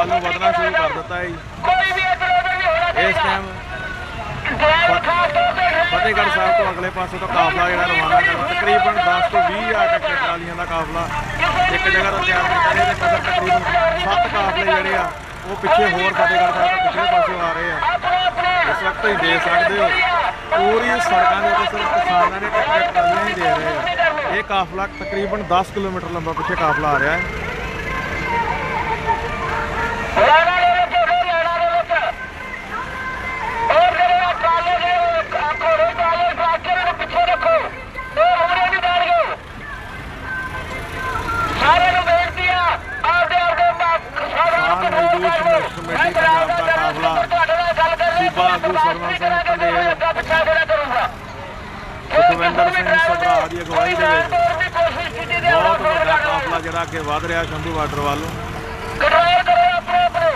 ਵੱਲ ਨੂੰ ਵਧਣਾ ਸ਼ੁਰੂ ਕਰ ਦਿੱਤਾ ਹੈ ਇਸ ਟਾਈਮ ਫਤਿਹਗੜ੍ਹ ਸਾਹਿਬ ਤੋਂ ਅਗਲੇ ਪਾਸੇ ਤੋਂ ਕਾਫਲਾ ਜਿਹੜਾ ਰਵਾਨਾ ਕਰਦਾ ਤਕਰੀਬਨ 10 ਤੋਂ 20 ਆ ਟਰੈਕਟਰ ਟਰਾਲੀਆਂ ਦਾ ਕਾਫਲਾ ਇੱਕ ਜਗ੍ਹਾ ਤੋਂ ਤਿਆਰ ਕੀਤਾ ਨੇ ਤੇ ਤਕਰੀਬਨ 7 ਕਾਫਲੇ ਜਿਹੜੇ ਆ ਉਹ ਪਿੱਛੇ ਹੋਰ ਫਤਿਹਗੜ੍ਹ ਸਾਹਿਬ ਤੋਂ ਪਿਛਲੇ ਪਾਸੇ ਆ ਰਹੇ ਆ। ਇਸ ਵਕਤ ਤੁਸੀਂ ਦੇਖ ਸਕਦੇ ਹੋ ਪੂਰੀ ਸੜਕਾਂ ਦੇ ਉੱਤੇ ਸਿਰਫ ਕਿਸਾਨਾਂ ਨੇ ਟਰੈਕਟਰ ਟਰਾਲੀਆਂ ਦੇ ਰਹੇ ਆ। ਇਹ ਕਾਫਲਾ ਤਕਰੀਬਨ 10 ਕਿਲੋਮੀਟਰ ਲੰਬਾ ਪਿੱਛੇ ਕਾਫਲਾ ਆ ਰਿਹਾ ਹੈ। ਸੂਬਾ ਆਗੂ ਸਰਵਨ ਸਿੰਘ ਪੰਡੇਰ ਸੁਖਵਿੰਦਰ ਸਿੰਘ ਸਭਰਾ ਦੀ ਅਗਵਾਈ ਦੇ ਵਿੱਚ ਬਹੁਤ ਵੱਡਾ ਕਾਫਲਾ ਜਿਹੜਾ ਅੱਗੇ ਵਧ ਰਿਹਾ ਸ਼ੰਭੂ ਬਾਰਡਰ ਵੱਲ। ਕੰਟਰੋਲ ਕਰੋ ਆਪਣੇ ਆਪਣੇ।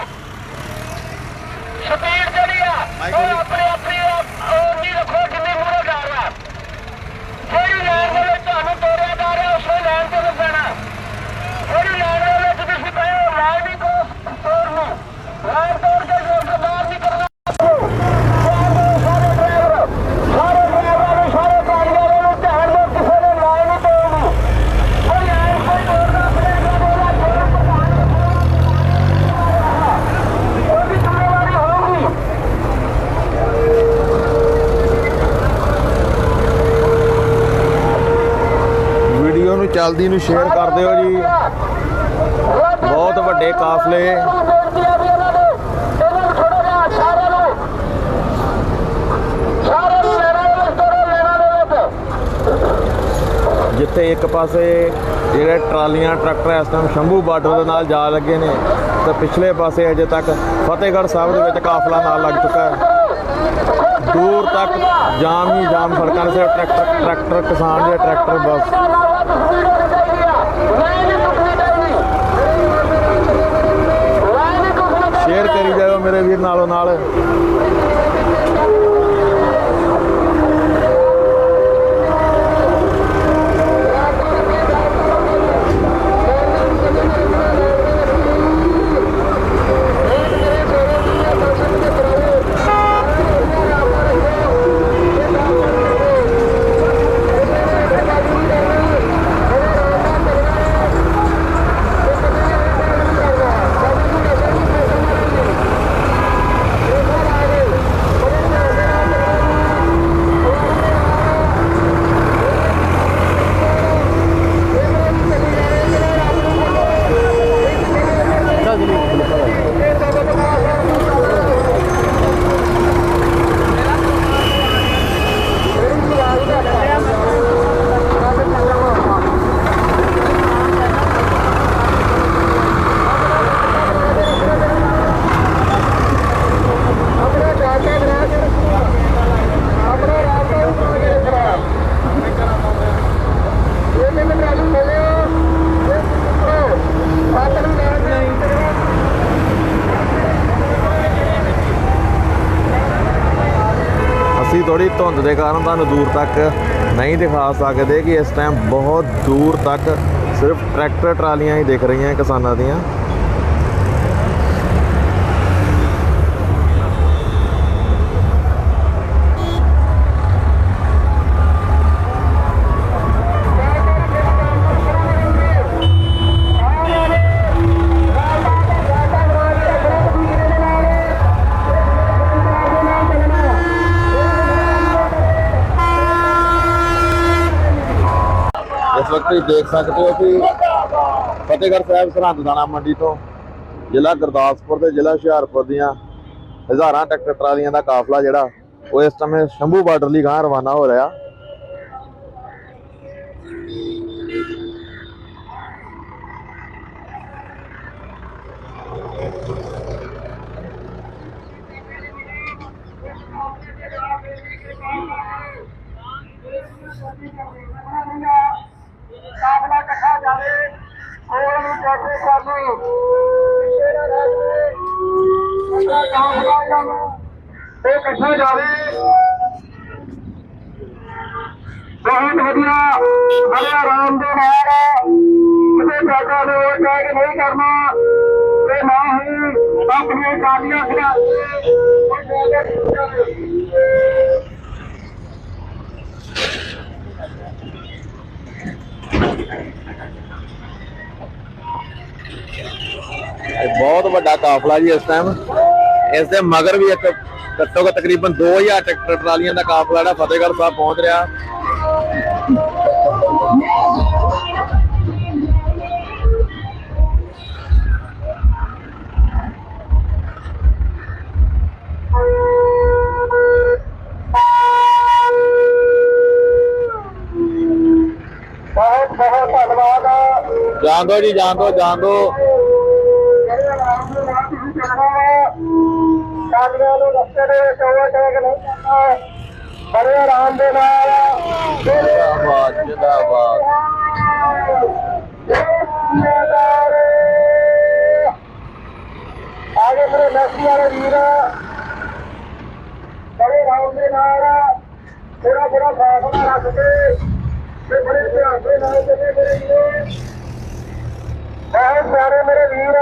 ਸਪੀਡ ਜਿਹੜੀ ਆ। ਉਹ ਆਪਣੇ ਆਪਣੀ ਉਹ ਨਹੀਂ ਰੱਖੋ ਜਿੰਨੀ ਮੂਰੇ ਜਾ ਰਿਹਾ ਜਿਹੜੀ ਲਾਈਨ ਦੇ ਵਿੱਚ ਤੁਹਾਨੂੰ ਤੋੜਿਆ ਜਾ ਰਿਹਾ ਉਸੇ ਲਾਈਨ ਤੇ ਰੁਕਣਾ ਜਿਹੜੀ ਲਾਈਨ ਦੇ ਵਿੱਚ ਤੁਸੀਂ ਪਏ ਹੋ ਲਾਈਨ ਹੀ ਕੋ ਤੋੜਨੀ ਲਾਈਨ ਤੋੜ ਕੇ ਰੋਡ ਤੋਂ ਬਾਹਰ ਨਹੀਂ ਕਰਨਾ ਸਾਰੇ ਡਰਾਈਵਰ ਸਾਰੇ ਡਰਾਈਵਰਾਂ ਨੂੰ ਸਾਰੇ ਕਾਰੀਗਰਾਂ ਨੂੰ ਧਿਆਨ ਦਿਓ ਕਿਸੇ ਨੇ ਲਾਈਨ ਨਹੀਂ ਤੋੜਨੀ ਕੋਈ ਲਾਈਨ ਕੋਈ ਤੋੜਨਾ ਪੜੇਗਾ ਉਹਦਾ ਜੋਰ ਪ੍ਰਧਾਨ ਉਹਦੀ ਜ਼ਿੰਮੇਵਾਰੀ ਹੋਊਗੀ ਵੀਡੀਓ ਨੂੰ ਚੱਲਦੀ ਨੂੰ ਸ਼ੇਅਰ ਕਰ ਦਿਓ ਜੀ। ਬਹੁਤ ਵੱਡੇ ਕਾਫਲੇ। ਜਿੱਥੇ ਇੱਕ ਪਾਸੇ ਜਿਹੜੇ ਟਰਾਲੀਆਂ, ਟਰੈਕਟਰ ਇਸ ਟਾਈਮ ਸ਼ੰਭੂ ਬਾਰਡਰ ਦੇ ਨਾਲ ਜਾ ਲੱਗੇ ਨੇ, ਤੇ ਪਿਛਲੇ ਪਾਸੇ ਅਜੇ ਤੱਕ ਫਤਿਹਗੜ੍ਹ ਸਾਹਿਬ ਦੇ ਵਿੱਚ ਕਾਫਲਾ ਨਾਲ ਲੱਗ ਚੁੱਕਾ ਹੈ। ਦੂਰ ਤੱਕ ਜਾਮ ਹੀ ਜਾਮ ਸੜਕਾਂ 'ਤੇ ਟਰੈਕਟਰ ਟਰੈਕਟਰ, ਕਿਸਾਨ ਦੇ ਟਰੈਕਟਰ ਬਸ। ਸ਼ੇਅਰ ਕਰੀ ਜਾਓ ਮੇਰੇ ਵੀਰ ਨਾਲੋਂ ਨਾਲ ਅਸੀਂ ਥੋੜੀ ਧੁੰਦ ਦੇ ਕਾਰਨ ਤੁਹਾਨੂੰ ਦੂਰ ਤੱਕ ਨਹੀਂ ਦਿਖਾ ਸਕਦੇ ਕਿ ਇਸ ਟਾਈਮ ਬਹੁਤ ਦੂਰ ਤੱਕ ਸਿਰਫ ਟਰੈਕਟਰ ਟਰਾਲੀਆਂ ਹੀ ਦਿਖ ਰਹੀਆਂ ਕਿਸਾਨਾਂ ਦੀਆਂ। ਤੁਸੀਂ ਦੇਖ ਸਕਦੇ ਹੋ ਕਿ ਫਤਿਹਗੜ੍ਹ ਸਾਹਿਬ ਸਰਹੰਦ ਦਾਣਾ ਮੰਡੀ ਤੋਂ ਜ਼ਿਲ੍ਹਾ ਗੁਰਦਾਸਪੁਰ ਤੇ ਜ਼ਿਲ੍ਹਾ ਹੁਸ਼ਿਆਰਪੁਰ ਦੀਆਂ ਹਜ਼ਾਰਾਂ ਟਰੈਕਟਰ ਟਰਾਲੀਆਂ ਦਾ ਕਾਫਲਾ ਜਿਹੜਾ, ਉਹ ਇਸ ਸਮੇਂ ਸ਼ੰਭੂ ਬਾਰਡਰ ਲਈ ਗਾਂ ਰਵਾਨਾ ਹੋ ਰਿਹਾ। ਕਾਫਲਾ ਇਕੱਠਾ ਜਾਵੇ, ਕੋਲ ਨੂੰ ਕੈਸੇ ਕਰਨੀ। ਪਿੱਛੇ ਨਾ ਰਹਿ ਜਾਵੇ ਅੱਗਾ ਕਾਫਲਾ ਜਾਵੇ ਇਹ ਇਕੱਠਾ ਜਾਵੇ। ਬਹੁਤ ਵਧੀਆ ਬੜੇ ਆਰਾਮ ਦੇ ਨਾਲ। ਕਿਤੇ ਜਾਗਾ ਦੇ ਟੈਗ ਨਹੀਂ ਕਰਨਾ, ਤੇ ਨਾ ਹੀ ਆਪਣੀਆਂ ਗਾੜੀਆਂ ਖੜਾ ਇਹ ਬਹੁਤ ਵੱਡਾ ਕਾਫਲਾ ਜੀ ਇਸ ਟਾਈਮ ਇਸ ਦੇ ਮਗਰ ਵੀ ਇੱਕ ਘੱਟੋ ਘੱਟ ਤਕਰੀਬਨ 2000 ਟਰੈਕਟਰ ਟਰਾਲੀਆਂ ਦਾ ਕਾਫਲਾ ਜਿਹੜਾ ਫਤਿਹਗੜ੍ਹ ਸਾਹਿਬ ਪਹੁੰਚ ਰਿਹਾ। ਜਾਣ ਦੋ ਜੀ ਜਾਣ ਦੋ ਜਾਣ ਦੋ ਬੜੇ ਆਰਾਮ ਦੇ ਨਾਲ ਜਿੰਦਾਬਾਦ ਜਿੰਦਾਬਾਦ। ਆਗੇ ਮੇਰੇ ਮੈਸੀ ਵਾਲੇ ਵੀਰ। ਬੜੇ ਆਰਾਮ ਦੇ ਨਾਲ ਥੋੜਾ ਥੋੜਾ ਫਾਸਲਾ ਰੱਖ ਕੇ ਤੇ ਬੜੇ ਧਿਆਨ ਦੇ ਨਾਲ ਚੱਲੇ ਮੇਰੇ ਵੀਰ। ਬਹੁਤ ਪਿਆਰੇ ਮੇਰੇ ਵੀਰ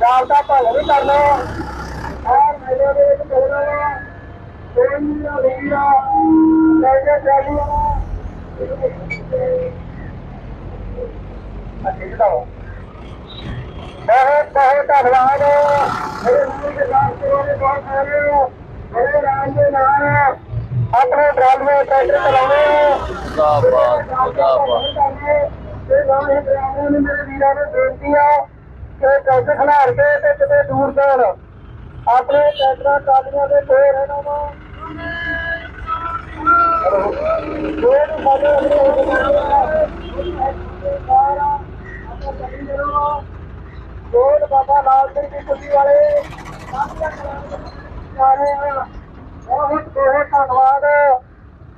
ਚਾਲ ਦਾ ਭੰਗ ਨਹੀਂ ਕਰਨਾ ਆਹ ਮੇਰੇ ਦੇ ਵਿੱਚ ਚੱਲਣਾ ਵਾ ਕੋਈ ਨਹੀਂ ਆ ਵੀਰ ਲੈ ਕੇ ਚੱਲੀ ਆ ਅੱਛਾ ਜੀ ਤਾਂ ਬਹੁਤ ਬਹੁਤ ਧੰਨਵਾਦ ਮੇਰੇ ਵੀਰ ਦੇ ਨਾਲ ਦੇ ਬਹੁਤ ਸਾਰੇ ਮੇਰੇ ਰਾਜ ਦੇ ਨਾਲ ਆਪਣੇ ਡਰਾਈਵਰ ਟਰੈਕਟਰ ਚਲਾਉਣੇ ਜਿੰਦਾਬਾਦ ਜਿੰਦਾਬਾਦ ਤੇ ਨਾਲ ਹੀ ਡਰਾਈਵਰਾਂ ਨੂੰ ਮੇਰੇ ਵੀਰਾਂ ਨੂੰ ਬੇਨਤੀ ਆ ਕਿ ਟਰੈਕਟਰ ਖਿਲਾਰ ਕੇ ਤੇ ਕਿਤੇ ਦੂਰ ਜਾਣ। ਆਪਣੇ ਟਰੈਕਟਰਾਂ ਟਰਾਲੀਆਂ ਦੇ ਕੋਲ ਰਹਿਣਾ ਵਾ। ਕੋਈ ਵੀ ਸਾਡੇ ਅੰਦਰ ਹੋ ਗਿਆ ਜੋੜ ਬਾਬਾ ਲਾਲ ਸਿੰਘ ਦੀ ਕੁੱਤੀ ਵਾਲੇ। ਸਾਰੇ ਆ। ਬਹੁਤ ਬਹੁਤ ਧੰਨਵਾਦ।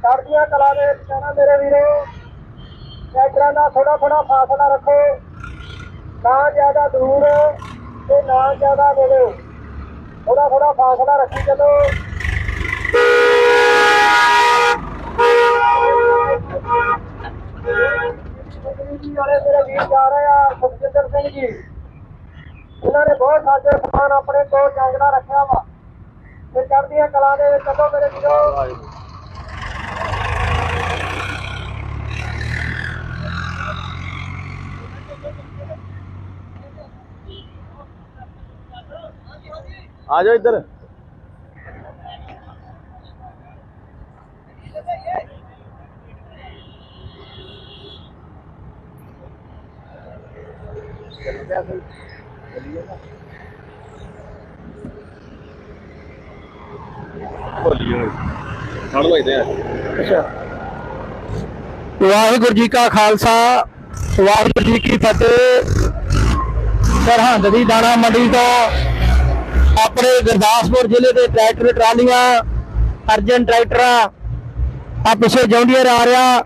ਸਰਦੀਆਂ ਕਲਾ ਦੇ ਵਿੱਚ ਕਹਿਣਾ ਮੇਰੇ ਵੀਰੋ। ਟਰੈਕਟਰਾਂ ਦਾ ਥੋੜਾ ਥੋੜਾ ਫਾਸਲਾ ਰੱਖੋ। ਨਾ ਜ਼ਿਆਦਾ ਦੂਰ ਤੇ ਨਾ ਜ਼ਿਆਦਾ ਨੇੜੇ ਥੋੜਾ ਥੋੜਾ ਫਾਸਲਾ ਰੱਖੀ ਚੱਲੋ। ਵਾਲੇ ਮੇਰੇ ਵੀਰ ਜਾ ਰਹੇ ਆ, ਸੁਖਜਿੰਦਰ ਸਿੰਘ ਜੀ। ਉਹਨਾਂ ਨੇ ਬਹੁਤ ਸਾਡੇ ਸਮਾਨ ਆਪਣੇ ਕੋਲ ਜੰਗ ਰੱਖਿਆ ਵਾ। ਤੇ ਚੜ੍ਹਦੀਆਂ ਕਲਾ ਦੇ ਵਿੱਚ ਚੱਲੋ ਮੇਰੇ ਵੀਰੋ। ਆ ਜਾਓ ਇੱਧਰ। ਵਾਹਿਗੁਰੂ ਜੀ ਕਾ ਖਾਲਸਾ, ਵਾਹਿਗੁਰੂ ਜੀ ਕੀ ਫਤਿਹ। ਸਰਹੰਦ ਦੀ ਦਾਣਾ ਮੰਡੀ ਤੋਂ ਆਪਣੇ ਗੁਰਦਾਸਪੁਰ ਜ਼ਿਲ੍ਹੇ ਦੇ ਟਰੈਕਟਰ ਟਰਾਲੀਆਂ, ਅਰਜਨ ਟਰੈਕਟਰਾਂ ਆ ਪਿੱਛੇ ਜੌਂਡੀਅਰ ਆ ਰਿਹਾ।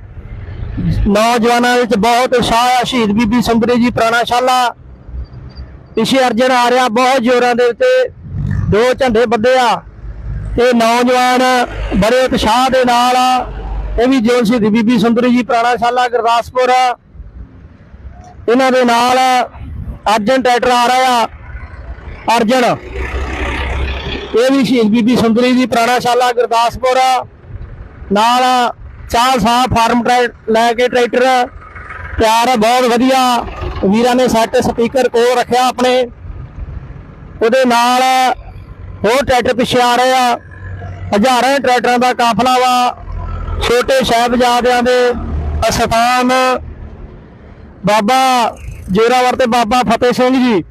ਨੌਜਵਾਨਾਂ ਵਿੱਚ ਬਹੁਤ ਉਤਸ਼ਾਹ ਆ, ਸ਼ਹੀਦ ਬੀਬੀ ਸੁੰਦਰੀ ਜੀ ਪੁਰਾਣਾ ਸ਼ਾਲਾ ਪਿੱਛੇ ਅਰਜਨ ਆ ਰਿਹਾ, ਬਹੁਤ ਜ਼ੋਰਾਂ ਦੇ ਉੱਤੇ ਦੋ ਝੰਡੇ ਬੱਦੇ ਆ। ਤੇ ਨੌਜਵਾਨ ਬੜੇ ਉਤਸ਼ਾਹ ਦੇ ਨਾਲ ਆ। ਇਹ ਵੀ ਜੋ ਸ਼ਹੀਦ ਬੀਬੀ ਸੁੰਦਰੀ ਜੀ ਪੁਰਾਣਾ ਸ਼ਾਲਾ ਗੁਰਦਾਸਪੁਰ। ਇਹਨਾਂ ਦੇ ਨਾਲ ਅਰਜਨ ਟਰੈਕਟਰ ਆ ਰਿਹਾ। ਆ ਅਰਜਨ। ਇਹ ਵੀ ਸ਼ਹੀਦ ਬੀਬੀ ਸੁੰਦਰੀ ਦੀ ਪੁਰਾਣਾ ਸ਼ਾਲਾ ਗੁਰਦਾਸਪੁਰ। ਨਾਲ ਚਾਰ ਸਾਹ ਫਾਰਮ ਟਰੈਕ ਲੈ ਕੇ ਟਰੈਕਟਰ। ਤਿਆਰ ਹੈ ਬਹੁਤ ਵਧੀਆ। ਵੀਰਾਂ ਨੇ ਸੈੱਟ ਸਪੀਕਰ ਕੋਲ ਰੱਖਿਆ ਆਪਣੇ। ਉਹਦੇ ਨਾਲ ਹੋਰ ਟਰੈਕਟਰ ਪਿੱਛੇ ਆ ਰਹੇ ਆ। ਹਜ਼ਾਰਾਂ ਟਰੈਕਟਰਾਂ ਦਾ ਕਾਫਲਾ ਵਾ। ਛੋਟੇ ਸਾਹਿਬਜ਼ਾਦਿਆਂ ਦੇ ਅਸਥਾਨ। ਬਾਬਾ ਜੋਰਾਵਰ ਤੇ ਬਾਬਾ ਫਤਿਹ ਸਿੰਘ ਜੀ।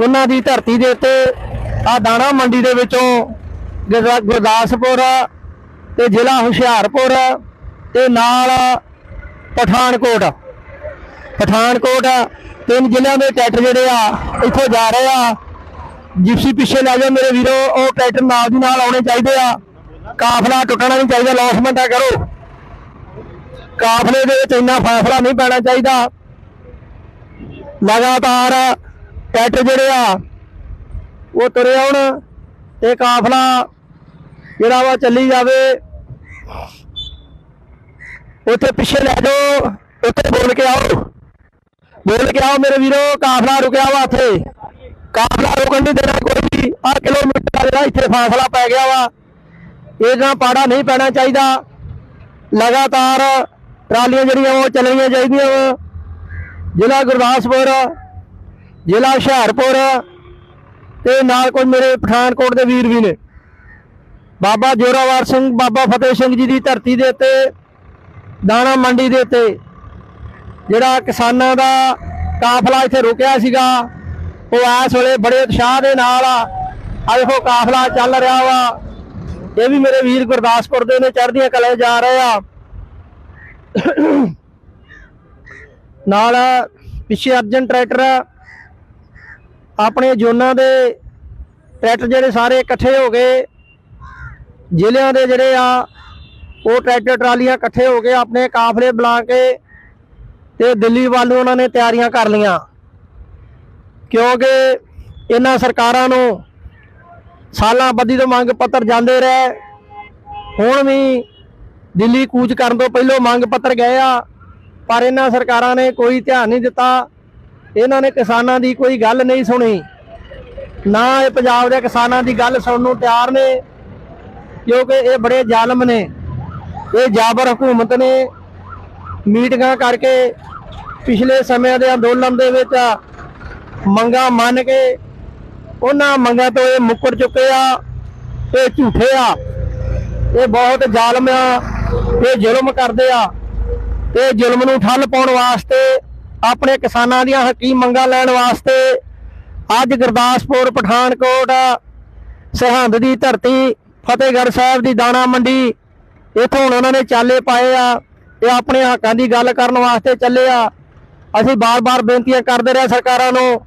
ਉਹਨਾਂ ਦੀ ਧਰਤੀ ਦੇ ਉੱਤੇ ਆ ਦਾਣਾ ਮੰਡੀ ਦੇ ਵਿੱਚੋਂ ਗੁਰਦਾ- ਗੁਰਦਾਸਪੁਰ ਤੇ ਜ਼ਿਲ੍ਹਾ ਹੁਸ਼ਿਆਰਪੁਰ ਤੇ ਨਾਲ ਪਠਾਨਕੋਟ। ਪਠਾਨਕੋਟ ਤਿੰਨ ਜ਼ਿਲ੍ਹਿਆਂ ਦੇ ਟਰੈਕਟਰ ਜਿਹੜੇ ਆ, ਇੱਥੇ ਜਾ ਰਹੇ ਆ। ਜਿਪਸੀ ਪਿੱਛੇ ਲੈ ਜਾਓ ਮੇਰੇ ਵੀਰੋ, ਉਹ ਟਰੈਕਟਰ ਨਾਲ ਦੀ ਨਾਲ ਆਉਣੇ ਚਾਹੀਦੇ ਆ। ਕਾਫਲਾ ਟੁੱਟਣਾ ਨਹੀਂ ਚਾਹੀਦਾ ਲੌਸਮੈਂਟ ਆ ਕਰੋ। ਕਾਫਲੇ ਦੇ ਵਿੱਚ ਇੰਨਾ ਫਾਫਲਾ ਨਹੀਂ ਪੈਣਾ ਚਾਹੀਦਾ। ਲਗਾਤਾਰ ਟਰੈਕਟਰ ਜਿਹੜੇ ਆ, ਉਹ ਤੁਰੇ ਆਉਣ ਤੇ ਕਾਫਲਾ ਜਿਹੜਾ ਵਾ ਚੱਲੀ ਜਾਵੇ। ਉੱਥੇ ਪਿੱਛੇ ਲੈ ਜਾਓ, ਉੱਥੇ ਬੋਲ ਕੇ ਆਓ। ਬੋਲ ਕੇ ਆਓ ਮੇਰੇ ਵੀਰੋ, ਕਾਫਲਾ ਰੁਕਿਆ ਵਾ ਇੱਥੇ। ਕਾਫਲਾ ਰੁਕਣ ਨਹੀਂ ਦੇਣਾ ਕੋਈ ਵੀ ਆ ਕਿਲੋਮੀਟਰ ਦਾ ਜਿਹੜਾ ਇੱਥੇ ਫਾਸਲਾ ਪੈ ਗਿਆ ਵਾ। ਇਹਦਾ ਪਾੜਾ ਨਹੀਂ ਪੈਣਾ ਚਾਹੀਦਾ। ਲਗਾਤਾਰ ਟਰਾਲੀਆਂ ਜਿਹੜੀਆਂ ਉਹ ਚੱਲਣੀਆਂ ਚਾਹੀਦੀਆਂ ਵਾ। ਜ਼ਿਲ੍ਹਾ ਗੁਰਦਾਸਪੁਰ ਜ਼ਿਲ੍ਹਾ ਹੁਸ਼ਿਆਰਪੁਰ ਤੇ ਨਾਲ ਕੋਈ ਮੇਰੇ ਪਠਾਨਕੋਟ ਦੇ ਵੀਰ ਵੀ ਨੇ। ਬਾਬਾ ਜੋਰਾਵਰ ਸਿੰਘ, ਬਾਬਾ ਫਤਿਹ ਸਿੰਘ ਜੀ ਦੀ ਧਰਤੀ ਦੇ ਉੱਤੇ, ਦਾਣਾ ਮੰਡੀ ਦੇ ਉੱਤੇ ਜਿਹੜਾ ਕਿਸਾਨਾਂ ਦਾ ਕਾਫਲਾ ਇੱਥੇ ਰੁਕਿਆ ਸੀਗਾ, ਉਹ ਇਸ ਵੇਲੇ ਬੜੇ ਉਤਸ਼ਾਹ ਦੇ ਨਾਲ ਆ ਆ ਦੇਖੋ ਕਾਫਲਾ ਚੱਲ ਰਿਹਾ ਵਾ। ਇਹ ਵੀ ਮੇਰੇ ਵੀਰ ਗੁਰਦਾਸਪੁਰ ਦੇ ਨੇ, ਚੜ੍ਹਦੀਆਂ ਕਲੇ ਜਾ ਰਹੇ ਆ। ਨਾਲ ਪਿੱਛੇ ਅਰਜਨ ਟਰੈਕਟਰ ਆਪਣੇ ਜੋਨਾਂ ਦੇ ਟਰੈਕਟਰ ਜਿਹੜੇ ਸਾਰੇ ਇਕੱਠੇ ਹੋ ਗਏ, ਜ਼ਿਲ੍ਹਿਆਂ ਦੇ ਜਿਹੜੇ ਆ, ਉਹ ਟਰੈਕਟਰ ਟਰਾਲੀਆਂ ਇਕੱਠੇ ਹੋ ਕੇ ਆਪਣੇ ਕਾਫਲੇ ਬੁਲਾ ਕੇ ਤੇ ਦਿੱਲੀ ਵੱਲ ਨੂੰ ਉਹਨਾਂ ਨੇ ਤਿਆਰੀਆਂ ਕਰ ਲਈਆਂ। ਕਿਉਂਕਿ ਇਹਨਾਂ ਸਰਕਾਰਾਂ ਨੂੰ ਸਾਲਾਂ ਬੱਧੀ ਤੋਂ ਮੰਗ ਪੱਤਰ ਜਾਂਦੇ ਰਹੇ। ਹੁਣ ਵੀ ਦਿੱਲੀ ਕੂਚ ਕਰਨ ਤੋਂ ਪਹਿਲਾਂ ਮੰਗ ਪੱਤਰ ਗਏ ਆ, ਪਰ ਇਹਨਾਂ ਸਰਕਾਰਾਂ ਨੇ ਕੋਈ ਧਿਆਨ ਨਹੀਂ ਦਿੱਤਾ। ਇਹਨਾਂ ਨੇ ਕਿਸਾਨਾਂ ਦੀ ਕੋਈ ਗੱਲ ਨਹੀਂ ਸੁਣੀ। ਨਾ ਇਹ ਪੰਜਾਬ ਦੇ ਕਿਸਾਨਾਂ ਦੀ ਗੱਲ ਸੁਣਨ ਨੂੰ ਤਿਆਰ ਨੇ, ਕਿਉਂਕਿ ਇਹ ਬੜੇ ਜ਼ਾਲਮ ਨੇ। ਇਹ ਜਾਬਰ ਹਕੂਮਤ ਨੇ ਮੀਟਿੰਗਾਂ ਕਰਕੇ ਪਿਛਲੇ ਸਮਿਆਂ ਦੇ ਅੰਦੋਲਨ ਦੇ ਵਿੱਚ ਮੰਗਾ ਮੰਨ ਕੇ ਉਹਨਾਂ ਮੰਗਾਂ ਤੋਂ ਇਹ ਮੁੱਕਰ ਚੁੱਕੇ ਆ, ਇਹ ਝੂਠੇ ਆ। ਇਹ ਬਹੁਤ ਜ਼ਾਲਮ ਆ, ਇਹ ਜ਼ੁਲਮ ਕਰਦੇ ਆ। ਤੇ ਜ਼ੁਲਮ ਨੂੰ ਠੱਲ ਪਾਉਣ ਵਾਸਤੇ ਆਪਣੇ ਕਿਸਾਨਾਂ ਦੀਆਂ ਹੱਕੀ ਮੰਗਾਂ ਲੈਣ ਵਾਸਤੇ ਅੱਜ ਗੁਰਦਾਸਪੁਰ, ਪਠਾਨਕੋਟ ਸਰਹੰਦ ਦੀ ਧਰਤੀ, ਫਤਿਹਗੜ੍ਹ ਸਾਹਿਬ ਦੀ ਦਾਣਾ ਮੰਡੀ, ਇੱਥੋਂ ਹੁਣ ਉਹਨਾਂ ਨੇ ਚਾਲੇ ਪਾਏ ਆ ਇਹ ਆਪਣੇ ਹੱਕਾਂ ਦੀ ਗੱਲ ਕਰਨ ਵਾਸਤੇ ਚੱਲੇ ਆ। ਅਸੀਂ ਬਾਰ-ਬਾਰ ਬੇਨਤੀਆਂ ਕਰਦੇ ਰਹੇ ਸਰਕਾਰਾਂ ਨੂੰ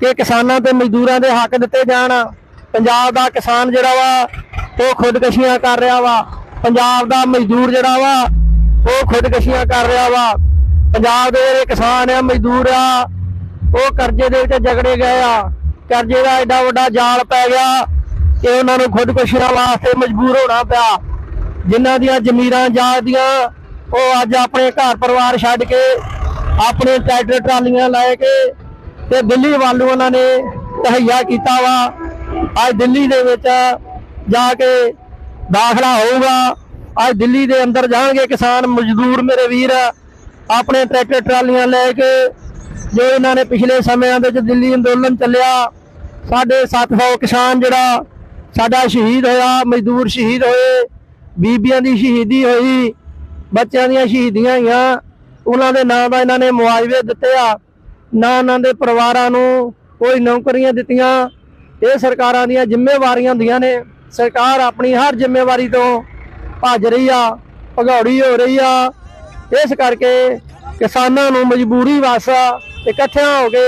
ਕਿ ਕਿਸਾਨਾਂ ਤੇ ਮਜ਼ਦੂਰਾਂ ਦੇ ਹੱਕ ਦਿੱਤੇ ਜਾਣ। ਪੰਜਾਬ ਦਾ ਕਿਸਾਨ ਜਿਹੜਾ ਵਾ, ਉਹ ਖੁਦਕਸ਼ੀਆਂ ਕਰ ਰਿਹਾ ਵਾ। ਪੰਜਾਬ ਦਾ ਮਜ਼ਦੂਰ ਜਿਹੜਾ ਵਾ, ਉਹ ਖੁਦਕਸ਼ੀਆਂ ਕਰ ਰਿਹਾ ਵਾ। ਪੰਜਾਬ ਦੇ ਜਿਹੜੇ ਕਿਸਾਨ ਆ, ਮਜ਼ਦੂਰ ਆ, ਉਹ ਕਰਜ਼ੇ ਦੇ ਵਿੱਚ ਜਗੜੇ ਗਏ ਆ। ਕਰਜ਼ੇ ਦਾ ਐਡਾ ਵੱਡਾ ਜਾਲ ਪੈ ਗਿਆ ਕਿ ਉਹਨਾਂ ਨੂੰ ਖੁਦਕੁਸ਼ੀਆਂ ਵਾਸਤੇ ਮਜਬੂਰ ਹੋਣਾ ਪਿਆ। ਜਿਨ੍ਹਾਂ ਦੀਆਂ ਜ਼ਮੀਰਾਂ ਜਾਦੀਆਂ ਉਹ ਅੱਜ ਆਪਣੇ ਘਰ ਪਰਿਵਾਰ ਛੱਡ ਕੇ ਆਪਣੇ ਟਰੈਕਟਰ, ਟਰਾਲੀਆਂ ਲੈ ਕੇ ਤੇ ਦਿੱਲੀ ਵੱਲ ਨੂੰ ਉਹਨਾਂ ਨੇ ਤਹਈਆ ਕੀਤਾ ਵਾ। ਅੱਜ ਦਿੱਲੀ ਦੇ ਵਿੱਚ ਜਾ ਕੇ ਦਾਖਲਾ ਹੋਊਗਾ। ਅੱਜ ਦਿੱਲੀ ਦੇ ਅੰਦਰ ਜਾਣਗੇ ਕਿਸਾਨ ਮਜ਼ਦੂਰ ਮੇਰੇ ਵੀਰ। ਆਪਣੇ ਟਰੈਕਟਰ ਟਰਾਲੀਆਂ ਲੈ ਕੇ ਜੋ ਇਹਨਾਂ ਨੇ ਪਿਛਲੇ ਸਮਿਆਂ ਦੇ ਵਿੱਚ ਦਿੱਲੀ ਅੰਦੋਲਨ ਚੱਲਿਆ, ਸਾਡੇ 700 ਕਿਸਾਨ ਜਿਹੜਾ ਸਾਡਾ ਸ਼ਹੀਦ ਹੋਇਆ, ਮਜ਼ਦੂਰ ਸ਼ਹੀਦ ਹੋਏ, ਬੀਬੀਆਂ ਦੀ ਸ਼ਹੀਦੀ ਹੋਈ, ਬੱਚਿਆਂ ਦੀਆਂ ਸ਼ਹੀਦੀਆਂ ਹੋਈਆਂ, ਉਹਨਾਂ ਦੇ ਨਾਂ ਦਾ ਇਹਨਾਂ ਨੇ ਮੁਆਵਜ਼ੇ ਦਿੱਤੇ ਆ। ਨਾ ਉਹਨਾਂ ਦੇ ਪਰਿਵਾਰਾਂ ਨੂੰ ਕੋਈ ਨੌਕਰੀਆਂ ਦਿੱਤੀਆਂ, ਇਹ ਸਰਕਾਰਾਂ ਦੀਆਂ ਜ਼ਿੰਮੇਵਾਰੀਆਂ ਹੁੰਦੀਆਂ ਨੇ। ਸਰਕਾਰ ਆਪਣੀ ਹਰ ਜ਼ਿੰਮੇਵਾਰੀ ਤੋਂ ਭੱਜ ਰਹੀ ਆ, ਭਗੌੜੀ ਹੋ ਰਹੀ ਆ ਇਸ ਕਰਕੇ ਕਿਸਾਨਾਂ ਨੂੰ ਮਜਬੂਰੀ ਵਸ ਇਕੱਠਿਆਂ ਹੋ ਕੇ